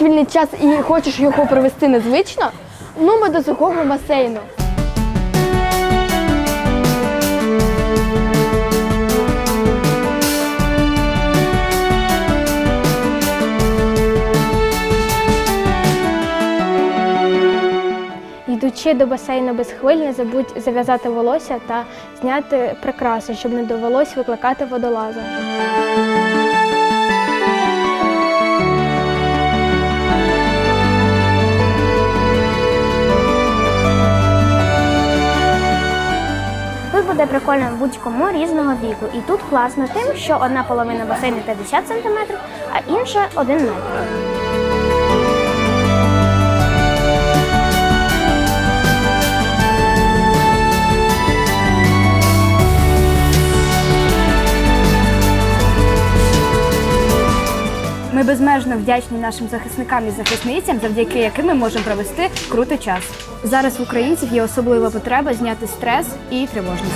маєш вільний час і хочеш його провести незвично, ну ми до сухого басейну. Йдучи до басейну без хвиль, не забудь зав'язати волосся та зняти прикраси, щоб не довелось викликати водолаза. Буде прикольно будь-кому різного віку. І тут класно тим, що одна половина басейну 50 см, а інша 1 метр. Безмежно вдячні нашим захисникам і захисницям, завдяки яким ми можемо провести крутий час. Зараз в українців є особлива потреба зняти стрес і тривожність.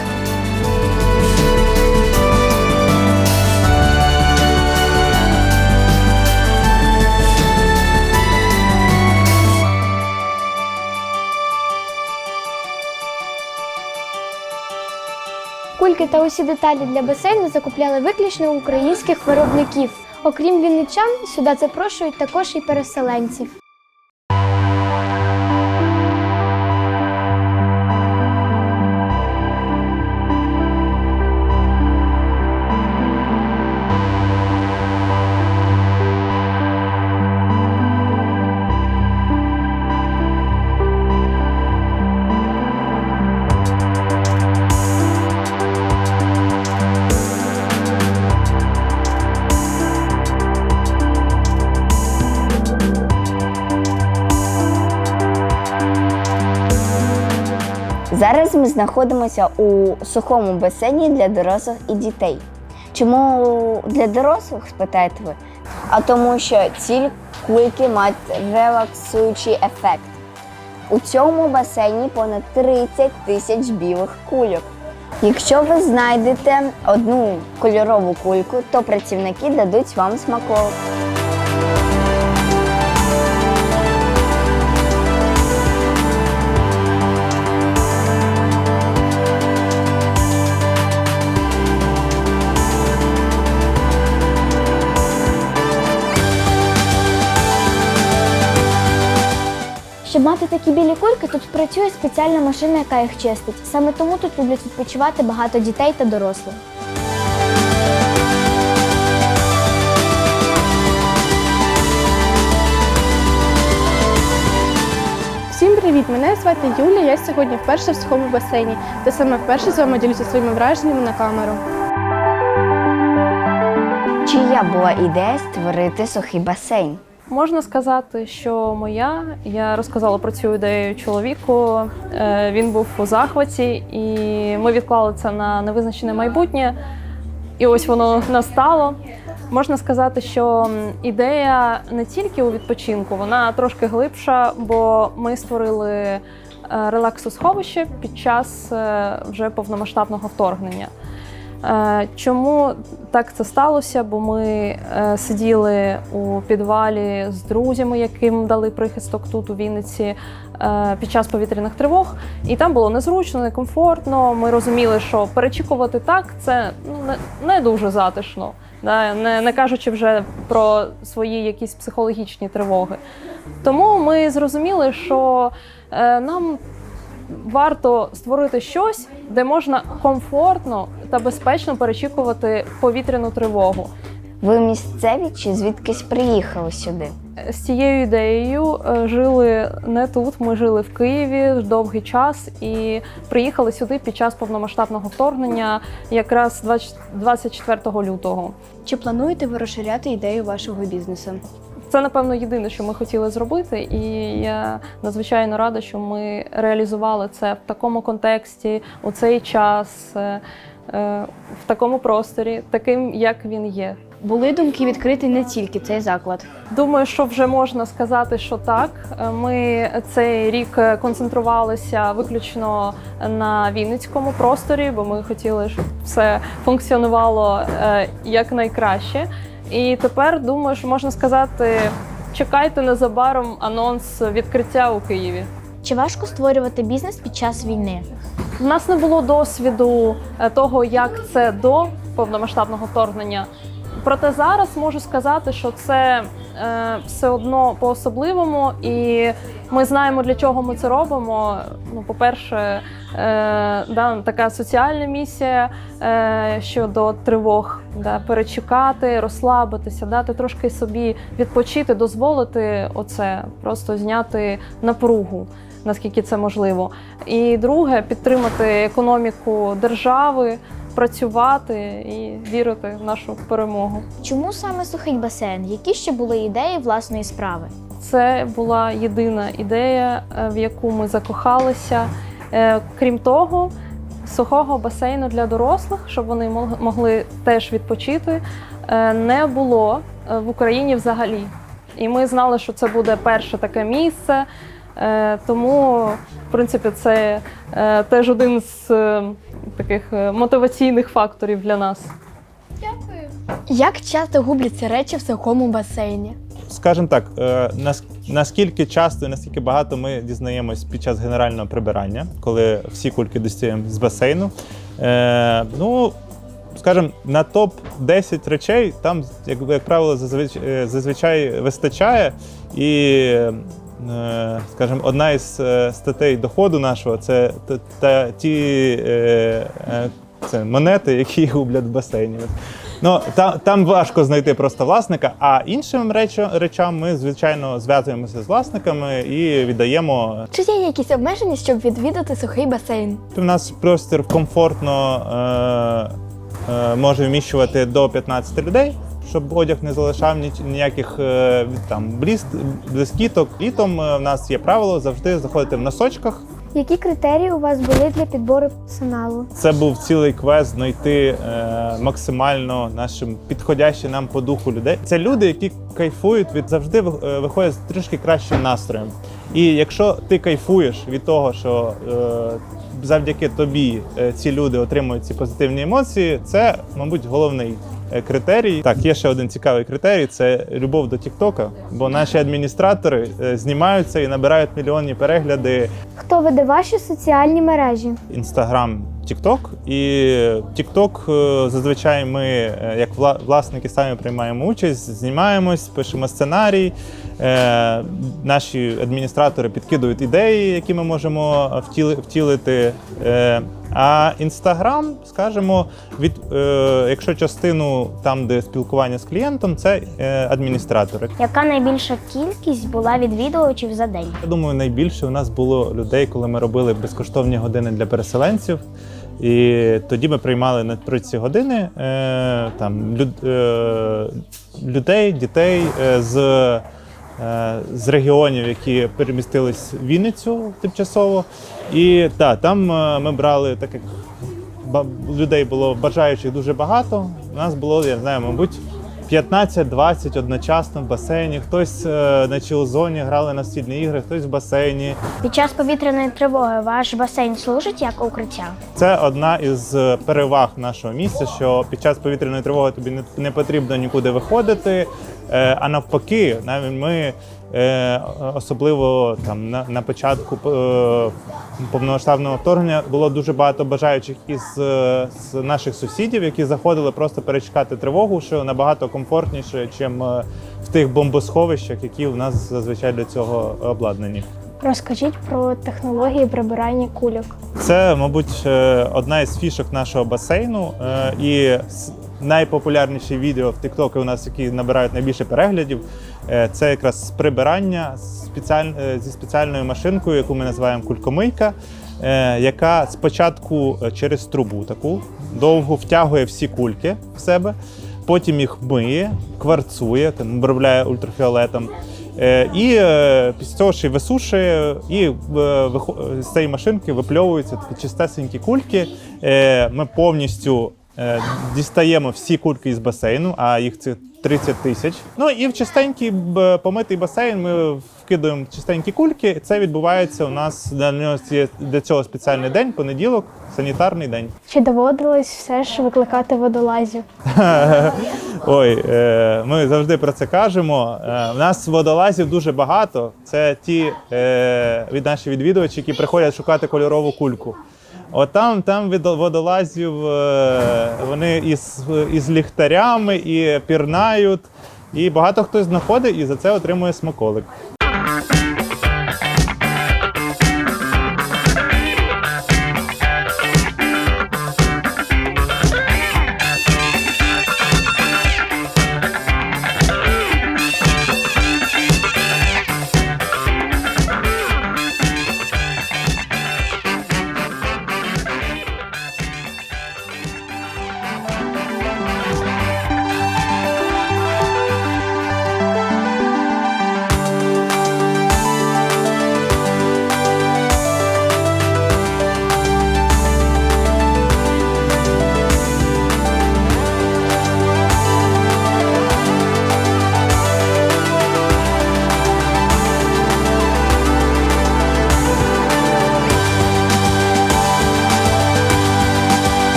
Кульки та усі деталі для басейну закупляли виключно українських виробників. Окрім вінничан, сюди запрошують також і переселенців. Зараз ми знаходимося у сухому басейні для дорослих і дітей. Чому для дорослих, спитаєте ви? А тому, що ці кульки мають релаксуючий ефект. У цьому басейні понад 30 тисяч білих кульок. Якщо ви знайдете одну кольорову кульку, то працівники дадуть вам смаколик. Такі білі кульки, тут працює спеціальна машина, яка їх чистить. Саме тому тут люблять відпочивати багато дітей та дорослих. Всім привіт! Мене звати Юлія. Я сьогодні вперше в сухому басейні, та саме вперше з вами ділюся своїми враженнями на камеру. Чия була ідея створити сухий басейн? Можна сказати, що моя. Я розказала про цю ідею чоловіку. Е, Він був у захваті, і ми відклали це на невизначене майбутнє. І ось воно настало. Можна сказати, що ідея не тільки у відпочинку, вона трошки глибша, бо ми створили е, релаксосховище під час е, вже повномасштабного вторгнення. Е, Чому так це сталося? Бо ми е, сиділи у підвалі з друзями, яким дали прихисток тут у Вінниці е, під час повітряних тривог, і там було незручно, некомфортно. Ми розуміли, що перечікувати так це ну, не, дуже затишно, не, кажучи вже про свої якісь психологічні тривоги. Тому ми зрозуміли, що нам варто створити щось, де можна комфортно та безпечно перечікувати повітряну тривогу. Ви місцеві чи звідкись приїхали сюди? З цією ідеєю е, жили не тут. Ми жили в Києві довгий час і приїхали сюди під час повномасштабного вторгнення, якраз 20 24 лютого. Чи плануєте ви розширяти ідею вашого бізнесу? Це напевно єдине, що ми хотіли зробити, і я надзвичайно рада, що ми реалізували це в такому контексті, у цей час, е, в такому просторі, таким як він є. Були думки відкрити не тільки цей заклад. Думаю, що вже можна сказати, що так. Е, Ми цей рік е, концентрувалися виключно на Вінницькому просторі, бо ми хотіли, щоб все функціонувало е, якнайкраще. І тепер думаю, що можна сказати, чекайте незабаром анонс відкриття у Києві. Чи важко створювати бізнес під час війни? У нас не було досвіду е, того, як це до повномасштабного вторгнення. Проте зараз можу сказати, що це е, все одно по-особливому, і ми знаємо, для чого ми це робимо. Ну, по-перше, е, да, така соціальна місія е, щодо тривог, да, перечекати, розслабитися, дати трошки собі відпочити, дозволити оце, просто зняти напругу наскільки це можливо. І друге підтримати економіку держави, працювати і вірити в нашу перемогу. Чому саме сухий басейн? Які ще були ідеї власної справи? Це була єдина ідея, е, в яку ми закохалися. Е, Крім того, сухого басейну для дорослих, щоб вони могли теж відпочити, е, не було в Україні взагалі. І ми знали, що це буде перше таке місце. Е, Тому, в принципі, це е, теж один з е, таких мотиваційних факторів для нас. Дякую. Як часто губляться речі в сухому басейні? Скажімо так, наскільки часто і наскільки багато ми дізнаємось під час генерального прибирання, коли всі кульки достаємо з басейну. Ну, скажімо, на топ 10 речей там, як, правило, зазвичай, зазвичай вистачає. І, скажімо, одна із е, статей доходу нашого це та, ті е, е, це монети, які гублять в басейні. Ну там, там важко знайти просто власника. А іншим речам ми звичайно зв'язуємося з власниками і віддаємо. Чи є якісь обмеження, щоб відвідати сухий басейн? У нас простір комфортно е, е, може вміщувати до 15 людей. Щоб одяг не залишав ні- ніяких е, там бліст, блискіток. Літом е, в нас є правило завжди заходити в носочках. Які критерії у вас були для підбору персоналу? Це був цілий квест знайти е, максимально нашим підходящі нам по духу людей. Це люди, які кайфують від завжди е, виходять з трішки кращим настроєм. І якщо ти кайфуєш від того, що е, завдяки тобі е, ці люди отримують ці позитивні емоції, це, мабуть, головний. Е, Критерій так, є ще один цікавий критерій це любов до Тіктока. Бо наші адміністратори е, знімаються і набирають мільйонні перегляди Хто веде ваші соціальні мережі? Інстаграм, Тікток. І Тікток зазвичай ми, е, як вла- власники, самі приймаємо участь, знімаємось, пишемо сценарій. Е, Наші адміністратори підкидують ідеї, які ми можемо втіли- втілити. А інстаграм, скажімо, від е, якщо частину там, де спілкування з клієнтом, це е, адміністратори. Яка найбільша кількість була відвідувачів за день? Я думаю, найбільше у нас було людей, коли ми робили безкоштовні години для переселенців. І тоді ми приймали на про ці години е, там, люд, е, людей, дітей е, з, з регіонів, які перемістились в Вінницю тимчасово. І та, там е, ми брали, так як людей було бажаючих дуже багато. У нас було, я не знаю, мабуть, 15-20 одночасно в басейні. Хтось е, на чіл-зоні грали настільні ігри, хтось в басейні. Під час повітряної тривоги ваш басейн служить як укриття? Це одна із е, переваг нашого місця, що під час повітряної тривоги тобі не потрібно нікуди виходити. Е, а навпаки, навіть ми е, особливо там на, на початку е, повномасштабного вторгнення було дуже багато бажаючих із з наших сусідів, які заходили просто перечекати тривогу, що набагато комфортніше, ніж в тих бомбосховищах, які у нас зазвичай для цього обладнані. Розкажіть про технології прибирання кульок. Це, мабуть, одна із фішок нашого басейну. І найпопулярніші відео в TikTok у нас, які набирають найбільше переглядів, е, це якраз прибирання е, зі спеціальною машинкою, яку ми називаємо кулькомийка, е, яка спочатку через трубу таку довго втягує всі кульки в себе, потім їх миє, кварцує, обробляє ультрафіолетом. І після цього ще й висушує, і з цієї машинки випльовуються такі чистесенькі кульки. Ми повністю дістаємо всі кульки із басейну, а їх це 30 тисяч. Ну і в чистенький помитий басейн ми вкидуємо чистенькі кульки. Це відбувається у нас для цього спеціальний день, понеділок, санітарний день. Чи доводилось все ж викликати водолазів? Ой, е, ми завжди про це кажемо. Е, У нас водолазів дуже багато. Це ті е, від наші відвідувачі, які приходять шукати кольорову кульку. От там, там від водолазів е, вони із, із ліхтарями і пірнають. І багато хто знаходить і за це отримує смаколик.